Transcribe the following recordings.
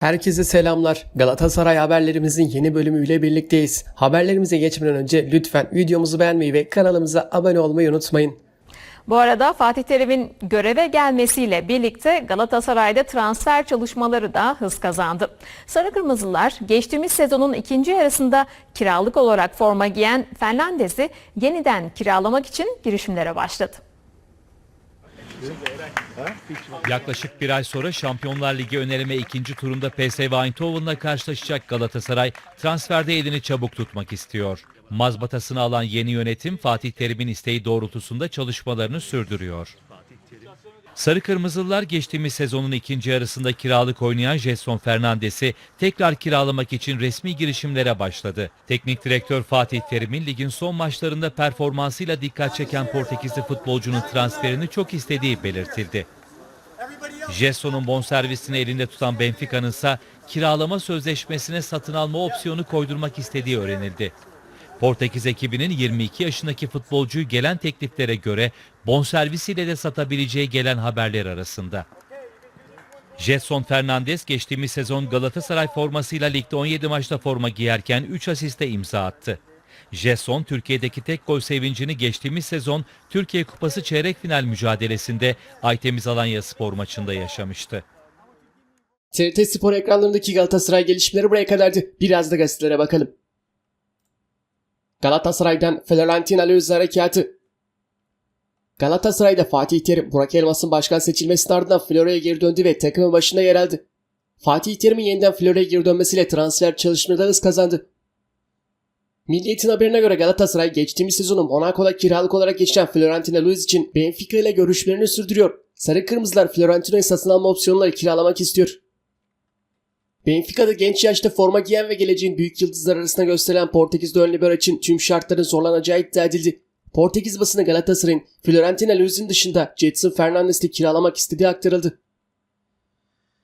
Herkese selamlar. Galatasaray haberlerimizin yeni bölümüyle birlikteyiz. Haberlerimize geçmeden önce lütfen videomuzu beğenmeyi ve kanalımıza abone olmayı unutmayın. Bu arada Fatih Terim'in göreve gelmesiyle birlikte Galatasaray'da transfer çalışmaları da hız kazandı. Sarı Kırmızılar geçtiğimiz sezonun ikinci yarısında kiralık olarak forma giyen Fernandez'i yeniden kiralamak için girişimlere başladı. Yaklaşık bir ay sonra Şampiyonlar Ligi önerime ikinci turunda PSV Eindhoven'la karşılaşacak Galatasaray transferde elini çabuk tutmak istiyor. Mazbatasını alan yeni yönetim Fatih Terim'in isteği doğrultusunda çalışmalarını sürdürüyor. Sarı Kırmızılılar geçtiğimiz sezonun ikinci yarısında kiralık oynayan Jetson Fernandes'i tekrar kiralamak için resmi girişimlere başladı. Teknik direktör Fatih Terim'in ligin son maçlarında performansıyla dikkat çeken Portekizli futbolcunun transferini çok istediği belirtildi. Jetson'un bonservisini elinde tutan Benfica'nın ise kiralama sözleşmesine satın alma opsiyonu koydurmak istediği öğrenildi. Portekiz ekibinin 22 yaşındaki futbolcuyu gelen tekliflere göre bonservisiyle de satabileceği gelen haberler arasında. Jetson Fernandes geçtiğimiz sezon Galatasaray formasıyla ligde 17 maçta forma giyerken 3 asiste imza attı. Jetson Türkiye'deki tek gol sevincini geçtiğimiz sezon Türkiye Kupası çeyrek final mücadelesinde Aytemiz Alanya Spor maçında yaşamıştı. TRT Spor ekranlarındaki Galatasaray gelişmeleri buraya kadardı. Biraz da gazetelere bakalım. Galatasaray'dan Florentina Luz harekatı. Galatasaray'da Fatih Terim, Burak Elmas'ın başkan seçilmesinin ardından Florya'ya geri döndü ve takımın başında yer aldı. Fatih Terim'in yeniden Florya'ya geri dönmesiyle transfer çalışmaları hız kazandı. Milliyet'in haberine göre Galatasaray geçtiğimiz sezonu Monaco'da kiralık olarak geçen Florentina Luiz için Benfica ile görüşmelerini sürdürüyor. Sarı Kırmızılar Florentina'yı satın alma opsiyonları kiralamak istiyor. Benfica'da genç yaşta forma giyen ve geleceğin büyük yıldızlar arasında gösterilen Portekizli ön libero için tüm şartların zorlanacağı iddia edildi. Portekiz basını Galatasaray'ın Florentina Luiz'in dışında Jetson Fernandes'i kiralamak istediği aktarıldı.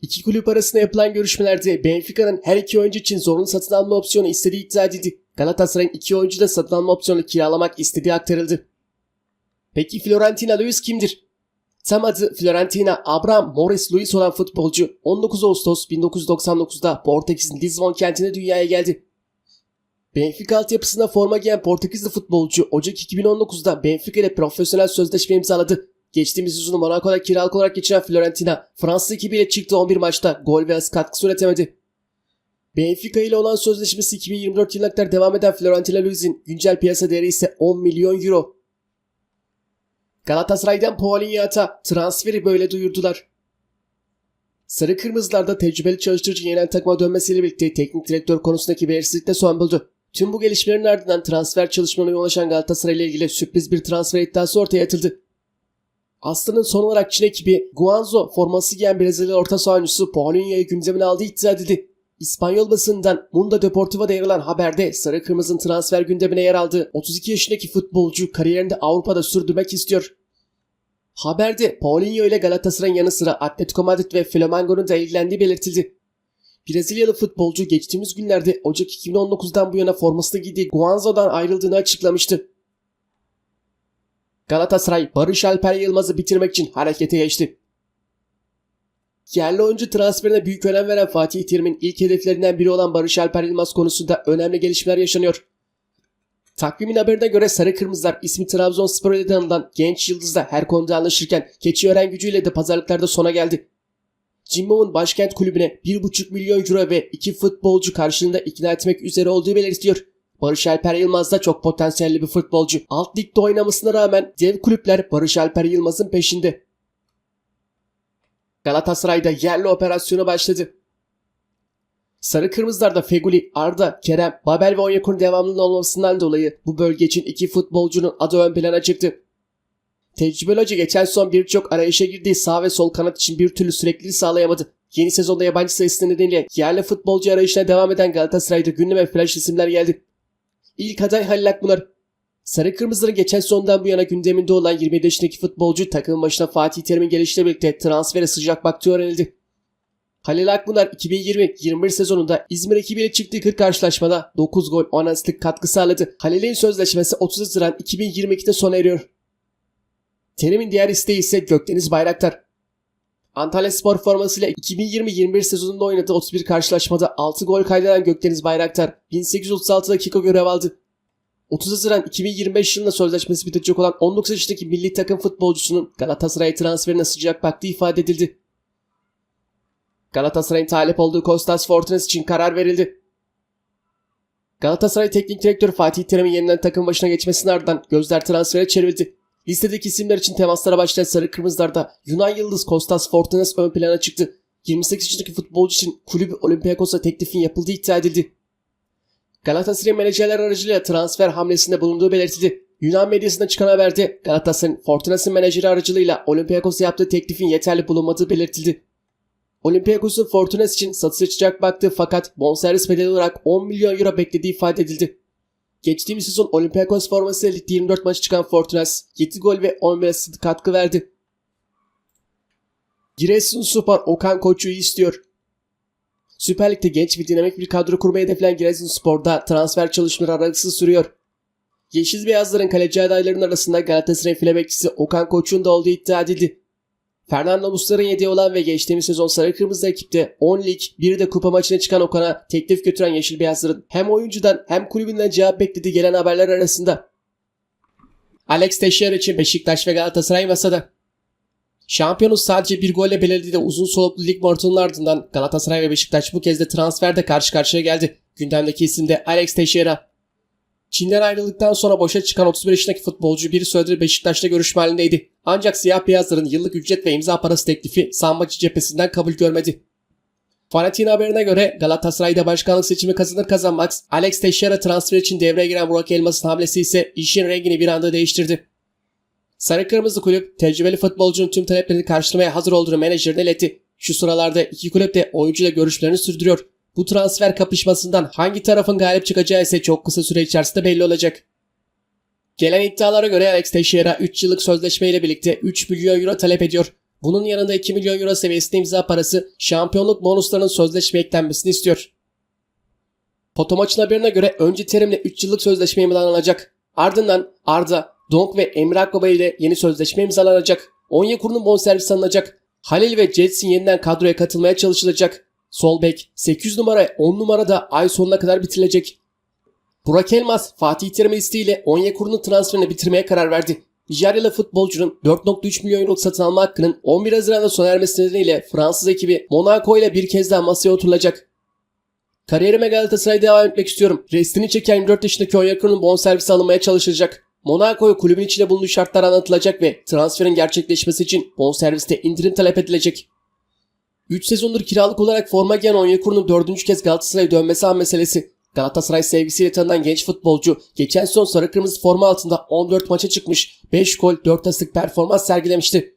İki kulüp arasında yapılan görüşmelerde Benfica'nın her iki oyuncu için zorunlu satın alma opsiyonu istediği iddia edildi. Galatasaray'ın iki oyuncu da satın alma opsiyonu kiralamak istediği aktarıldı. Peki Florentina Luiz kimdir? Tam adı Florentina Abraham Morris Luis olan futbolcu 19 Ağustos 1999'da Portekiz'in Lisbon kentine dünyaya geldi. Benfica altyapısında forma giyen Portekizli futbolcu Ocak 2019'da Benfica ile profesyonel sözleşme imzaladı. Geçtiğimiz sezonu Monaco'da kiralık olarak geçiren Florentina, Fransız ekibiyle çıktığı 11 maçta gol ve asist katkısı üretemedi. Benfica ile olan sözleşmesi 2024 yılına kadar devam eden Florentina Luiz'in güncel piyasa değeri ise 10 milyon euro. Galatasaray'dan Paulinho'ya transferi böyle duyurdular. Sarı Kırmızılar'da tecrübeli çalıştırıcı yeniden takıma dönmesiyle birlikte teknik direktör konusundaki belirsizlik de son buldu. Tüm bu gelişmelerin ardından transfer çalışmalarına ulaşan Galatasaray ile ilgili sürpriz bir transfer iddiası ortaya atıldı. Aslı'nın son olarak Çin ekibi Guangzhou forması giyen Brezilya orta saha oyuncusu Paulinho'yu gündemine aldığı iddia edildi. İspanyol basından Mundo Deportivo'da yer alan haberde Sarı Kırmızı'nın transfer gündemine yer aldığı 32 yaşındaki futbolcu kariyerinde Avrupa'da sürdürmek istiyor. Haberde Paulinho ile Galatasaray'ın yanı sıra Atletico Madrid ve Flamengo'nun da ilgilendiği belirtildi. Brezilyalı futbolcu geçtiğimiz günlerde Ocak 2019'dan bu yana formasını giydiği Guangzhou'dan ayrıldığını açıklamıştı. Galatasaray Barış Alper Yılmaz'ı bitirmek için harekete geçti. Yerli oyuncu transferine büyük önem veren Fatih Terim'in ilk hedeflerinden biri olan Barış Alper Yılmaz konusunda önemli gelişmeler yaşanıyor. Takvimin haberine göre Sarı Kırmızılar ismi Trabzonspor ile tanınan genç yıldızla her konuda anlaşırken Keçiören gücüyle de pazarlıklarda sona geldi. Cimbom'un başkent kulübüne 1,5 milyon euro ve 2 futbolcu karşılığında ikna etmek üzere olduğu belirtiyor. Barış Alper Yılmaz da çok potansiyelli bir futbolcu. Alt ligde oynamasına rağmen dev kulüpler Barış Alper Yılmaz'ın peşinde. Galatasaray'da yerli operasyonu başladı. Sarı Kırmızılar'da Feguli, Arda, Kerem, Babel ve Onyekur'un devamlılığı olmasından dolayı bu bölge için iki futbolcunun adı ön plana çıktı. Tecrübeli hoca geçen son birçok arayışa girdiği sağ ve sol kanat için bir türlü sürekliliği sağlayamadı. Yeni sezonda yabancı sayısı nedeniyle yerli futbolcu arayışına devam eden Galatasaray'da gündeme flash isimler geldi. İlk aday Halil Akbunar. Sarı Kırmızıların geçen sondan bu yana gündeminde olan 27 yaşındaki futbolcu takımın başına Fatih Terim'in gelişiyle birlikte transfere sıcak baktığı öğrenildi. Halil Akbunar 2020-21 sezonunda İzmir ekibiyle çıktığı 40 karşılaşmada 9 gol 10 asistlik katkı sağladı. Halil'in sözleşmesi 30 Haziran 2022'de sona eriyor. Terim'in diğer isteği ise Gökdeniz Bayraktar. Antalya Spor formasıyla 2020-21 sezonunda oynadığı 31 karşılaşmada 6 gol kaydeden Gökdeniz Bayraktar 1836 dakika görev aldı. 30 Haziran 2025 yılında sözleşmesi bitecek olan 19 yaşındaki milli takım futbolcusunun Galatasaray transferine sıcak baktığı ifade edildi. Galatasaray'ın talep olduğu Kostas Fortunas için karar verildi. Galatasaray Teknik Direktörü Fatih Terim'in yeniden takım başına geçmesinin ardından gözler transfere çevrildi. Listedeki isimler için temaslara başlayan Sarı Kırmızılar'da Yunan Yıldız Kostas Fortunas ön plana çıktı. 28 yaşındaki futbolcu için kulübü Olympiakos'a teklifin yapıldığı iddia edildi. Galatasaray menajerler aracılığıyla transfer hamlesinde bulunduğu belirtildi. Yunan medyasında çıkan haberde Galatasaray'ın Fortunas'ın menajeri aracılığıyla Olympiakos'a yaptığı teklifin yeterli bulunmadığı belirtildi. Olympiakos'un Fortunas için satışa sıcak baktığı fakat bonservis bedeli olarak 10 milyon euro beklediği ifade edildi. Geçtiğimiz sezon Olympiakos formasıyla ligde 24 maç çıkan Fortunas 7 gol ve 11 asist katkı verdi. Giresunspor Okan Koçu'yu istiyor. Süper Lig'de genç ve dinamik bir kadro kurmayı hedefleyen Giresunspor'da transfer çalışmaları aralıksız sürüyor. Yeşil Beyazların kaleci adaylarının arasında Galatasaray file bekçisi Okan Koç'un da olduğu iddia edildi. Fernando Muslera'nın yediği olan ve geçtiğimiz sezon Sarı Kırmızı ekipte 10 lig bir de kupa maçına çıkan Okan'a teklif götüren Yeşil Beyazların hem oyuncudan hem kulübünden cevap beklediği gelen haberler arasında. Alex Teixeira için Beşiktaş ve Galatasaray masada. Şampiyonuz sadece bir golle belirlediği uzun soluklu lig maratonunun ardından Galatasaray ve Beşiktaş bu kez de transferde karşı karşıya geldi. Gündemdeki isim de Alex Teixeira. Çin'den ayrıldıktan sonra boşa çıkan 31 yaşındaki futbolcu bir süredir Beşiktaş'ta görüşme halindeydi. Ancak siyah beyazların yıllık ücret ve imza parası teklifi Sambacı cephesinden kabul görmedi. Fanatik'in haberine göre Galatasaray'da başkanlık seçimi kazanır kazanmaz Alex Teixeira transfer için devreye giren Burak Elmas'ın hamlesi ise işin rengini bir anda değiştirdi. Sarı Kırmızı Kulüp tecrübeli futbolcunun tüm taleplerini karşılamaya hazır olduğunu menajerine iletti. Şu sıralarda iki kulüp de oyuncuyla görüşmelerini sürdürüyor. Bu transfer kapışmasından hangi tarafın galip çıkacağı ise çok kısa süre içerisinde belli olacak. Gelen iddialara göre Alex Teixeira 3 yıllık sözleşmeyle birlikte 3 milyon euro talep ediyor. Bunun yanında 2 milyon euro seviyesinde imza parası şampiyonluk bonuslarının sözleşme eklenmesini istiyor. Foto haberine göre önce Terim'le 3 yıllık sözleşme imzalanacak. Ardından Arda, Donk ve Emre Akbaba ile yeni sözleşme imzalanacak. Onyekuru'nun bonservisi alınacak. Halil ve Jetsin yeniden kadroya katılmaya çalışılacak. Sol bek 8 numara 10 numara da ay sonuna kadar bitirilecek. Burak Elmas Fatih Terim'in isteğiyle Onyekuru'nun transferini bitirmeye karar verdi. Nijeryalı futbolcunun 4.3 milyon euroluk satın alma hakkının 11 Haziran'da sona ermesi nedeniyle Fransız ekibi Monaco ile bir kez daha masaya oturulacak. Kariyerime Galatasaray'da devam etmek istiyorum. Restini çeken 24 yaşındaki Onyekuru'nun bonservisi alınmaya çalışılacak. Monaco'ya kulübün içinde bulunduğu şartlar anlatılacak ve transferin gerçekleşmesi için bonserviste indirim talep edilecek. 3 sezondur kiralık olarak forma giyen Onyekuru'nun 4. kez Galatasaray'a dönmesi an meselesi. Galatasaray sevgisiyle tanınan genç futbolcu geçen son sarı kırmızı forma altında 14 maça çıkmış, 5 gol 4 asistlik performans sergilemişti.